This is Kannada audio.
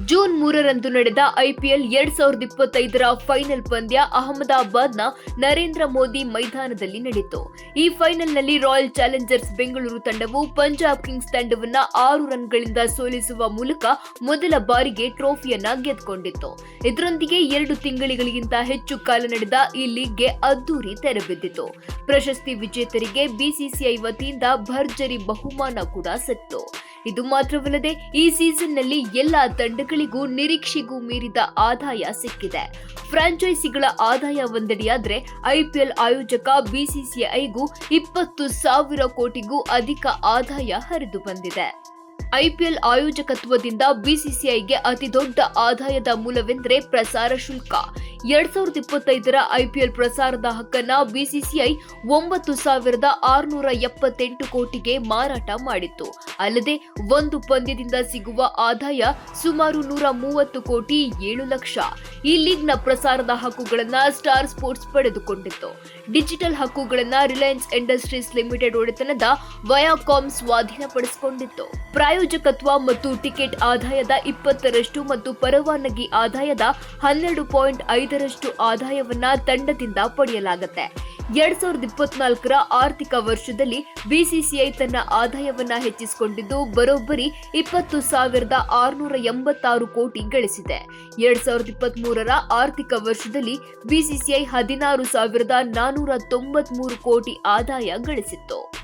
ಜೂನ್ ಮೂರರಂದು ನಡೆದ ಐಪಿಎಲ್ ಎರಡ್ ಸಾವಿರದ ಇಪ್ಪತ್ತೈದರ ಫೈನಲ್ ಪಂದ್ಯ ಅಹಮದಾಬಾದ್ನ ನರೇಂದ್ರ ಮೋದಿ ಮೈದಾನದಲ್ಲಿ ನಡೆಯಿತು. ಈ ಫೈನಲ್ನಲ್ಲಿ ರಾಯಲ್ ಚಾಲೆಂಜರ್ಸ್ ಬೆಂಗಳೂರು ತಂಡವು ಪಂಜಾಬ್ ಕಿಂಗ್ಸ್ ತಂಡವನ್ನ ಆರು ರನ್ಗಳಿಂದ ಸೋಲಿಸುವ ಮೂಲಕ ಮೊದಲ ಬಾರಿಗೆ ಟ್ರೋಫಿಯನ್ನ ಗೆದ್ದುಕೊಂಡಿತ್ತು. ಇದರೊಂದಿಗೆ ಎರಡು ತಿಂಗಳಿಗಿಂತ ಹೆಚ್ಚು ಕಾಲ ನಡೆದ ಈ ಲೀಗ್ಗೆ ಅದ್ದೂರಿ ತೆರೆಬಿದ್ದಿತು. ಪ್ರಶಸ್ತಿ ವಿಜೇತರಿಗೆ ಬಿಸಿಸಿಐ ವತಿಯಿಂದ ಭರ್ಜರಿ ಬಹುಮಾನ ಕೂಡ ಸಿಕ್ತು. ಇದು ಮಾತ್ರವಲ್ಲದೆ ಈ ಸೀಸನ್ನಲ್ಲಿ ಎಲ್ಲ ತಂಡಗಳಿಗೂ ನಿರೀಕ್ಷೆಗೂ ಮೀರಿದ ಆದಾಯ ಸಿಕ್ಕಿದೆ. ಫ್ರಾಂಚೈಸಿಗಳ ಆದಾಯ ಒಂದಡಿಯಾದರೆ ಐಪಿಎಲ್ ಆಯೋಜಕ ಬಿಸಿಸಿಐಗೂ ಇಪ್ಪತ್ತು ಸಾವಿರ ಕೋಟಿಗೂ ಅಧಿಕ ಆದಾಯ ಹರಿದು ಬಂದಿದೆ. ಐಪಿಎಲ್ ಆಯೋಜಕತ್ವದಿಂದ ಬಿಸಿಸಿಐಗೆ ಅತಿದೊಡ್ಡ ಆದಾಯದ ಮೂಲವೆಂದರೆ ಪ್ರಸಾರ ಶುಲ್ಕ. ಎರಡ್ ಸಾವಿರದ ಇಪ್ಪತ್ತೈದರ ಐಪಿಎಲ್ ಪ್ರಸಾರದ ಹಕ್ಕನ್ನ ಬಿಸಿಸಿಐ ಒಂಬತ್ತು ಸಾವಿರದ ಆರುನೂರ ಎಪ್ಪತ್ತೆಂಟು ಕೋಟಿಗೆ ಮಾರಾಟ ಮಾಡಿತ್ತು. ಅಲ್ಲದೆ ಒಂದು ಪಂದ್ಯದಿಂದ ಸಿಗುವ ಆದಾಯ ಸುಮಾರು ನೂರ ಮೂವತ್ತು ಕೋಟಿ ಏಳು ಲಕ್ಷ. ಈ ಲೀಗ್ನ ಪ್ರಸಾರದ ಹಕ್ಕುಗಳನ್ನ ಸ್ಟಾರ್ ಸ್ಪೋರ್ಟ್ಸ್ ಪಡೆದುಕೊಂಡಿತ್ತು. ಡಿಜಿಟಲ್ ಹಕ್ಕುಗಳನ್ನ ರಿಲಯನ್ಸ್ ಇಂಡಸ್ಟ್ರೀಸ್ ಲಿಮಿಟೆಡ್ ಒಡೆತನದ ವಯಾಕಾಮ್ ಸ್ವಾಧೀನಪಡಿಸಿಕೊಂಡಿತ್ತು. ಪ್ರಾಯೋಜಕತ್ವ ಮತ್ತು ಟಿಕೆಟ್ ಆದಾಯದ ಇಪ್ಪತ್ತರಷ್ಟು ಮತ್ತು ಪರವಾನಗಿ ಆದಾಯದ ಹನ್ನೆರಡು ಪಾಯಿಂಟ್ ಐದರಷ್ಟು ಆದಾಯವನ್ನ ತಂಡದಿಂದ ಪಡೆಯಲಾಗುತ್ತೆ. ಎರಡ್ ಸಾವಿರದ ಇಪ್ಪತ್ನಾಲ್ಕರ ಆರ್ಥಿಕ ವರ್ಷದಲ್ಲಿ ಬಿಸಿಸಿಐ ತನ್ನ ಆದಾಯವನ್ನ ಹೆಚ್ಚಿಸಿಕೊಂಡಿದ್ದು ಬರೋಬ್ಬರಿ ಇಪ್ಪತ್ತು ಸಾವಿರದ ಆರುನೂರ ಎಂಬತ್ತಾರು ಕೋಟಿ ಗಳಿಸಿದೆ. ಎರಡ್ ಸಾವಿರದ ಇಪ್ಪತ್ತ್ ಮೂರರ ಆರ್ಥಿಕ ವರ್ಷದಲ್ಲಿ ಬಿಸಿಸಿಐ ಹದಿನಾರು ಸಾವಿರದ ನಾನೂರ ತೊಂಬತ್ಮೂರು ಕೋಟಿ ಆದಾಯ ಗಳಿಸಿತ್ತು.